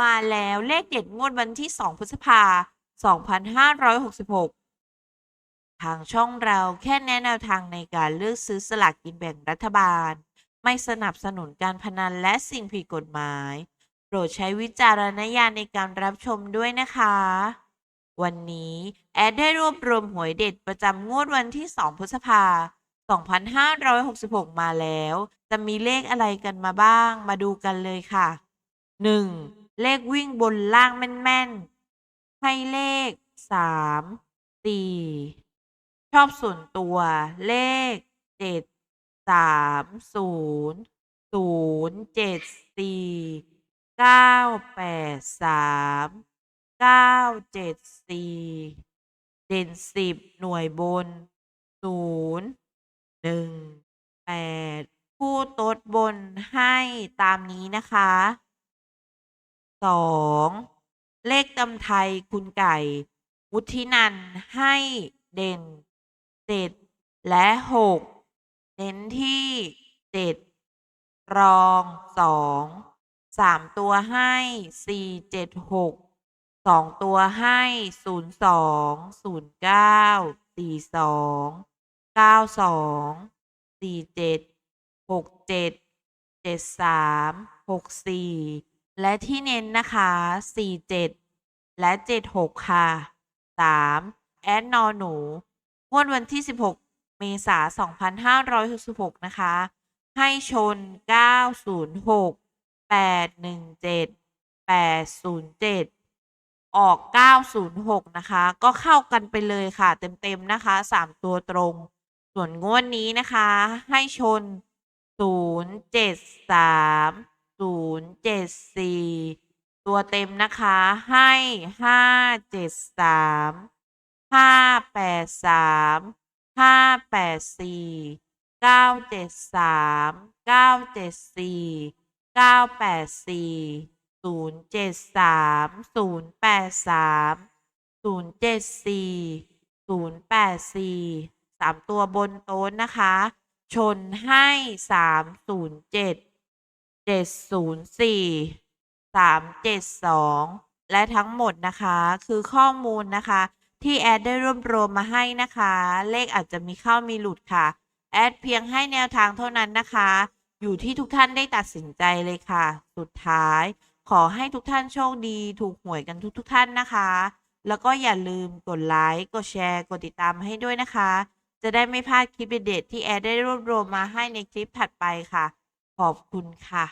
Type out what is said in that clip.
มาแล้วเลขเด็ดงวดวันที่ 2 พฤษภา 2566 ทางช่องเราแค่แนะแนวทางในการเลือกซื้อสลากกินแบ่งรัฐบาล ไม่สนับสนุนการพนันและสิ่งผิดกฎหมาย โปรดใช้วิจารณญาณในการรับชมด้วยนะคะ วันนี้ แอดได้รวบรวมหวยเด็ดประจำงวดวันที่ 2 พฤษภา 2566 มาแล้ว จะมีเลขอะไรกันมาบ้าง มาดูกันเลยค่ะ 1. เลขวิ่งบนล่างแม่นๆ ให้เลขสามสี่ชอบส่วนตัวเลขเจ็ดสามศูนย์ศูนย์เจ็ดสี่เก้าแปดสามเก้าเจ็ดสี่เด่นสิบหน่วยบนศูนย์หนึ่งแปดผู้ตดบนให้ตามนี้นะคะ สองเลขตำไทยคุณไก่ วุฒินันให้เด่นเจ็ดและหกเน้นที่เจ็ดรองสองสามตัวให้สี่เจ็ดหกสองตัวให้ศูนย์สองศูนย์เก้าสี่สองเก้าสองสี่เจ็ดหกเจ็ดเจ็ดสามหกสี่ และที่เน้นนะคะ 4 7 และ 7 6 ค่ะ 3. แอดนอหนูงวดวันที่ 16 เมษายน2566 นะคะ ให้ชน 906 817 807 ออก 906 นะคะ ก็เข้ากันไปเลยค่ะ เต็ม ๆ นะคะ 3 ตัวตรง ส่วนงวดนี้นะคะ ให้ชน 073 074ตัวเต็มนะคะให้573 583 584 973 974 984 073 083 074 084 3ตัวบนโต๊ะนะคะ ชนให้307 704 372 และทั้งหมดนะคะคือข้อมูลนะคะ ที่แอดได้รวบรวมมาให้นะคะ เลขอาจจะมีเข้ามีหลุดค่ะ แอดเพียงให้แนวทางเท่านั้นนะคะ อยู่ที่ทุกท่านได้ตัดสินใจเลยค่ะ สุดท้าย ขอให้ทุกท่านโชคดีถูกหวยกันทุกๆทท่านนะคะ แล้วก็อย่าลืมกดไลค์กดแชร์กดติดตามให้ด้วยนะคะ จะได้ไม่พลาดคลิปเด็ดที่แอดได้รวบรวมมาให้ในคลิปถัดไปค่ะ ขอบคุณค่ะ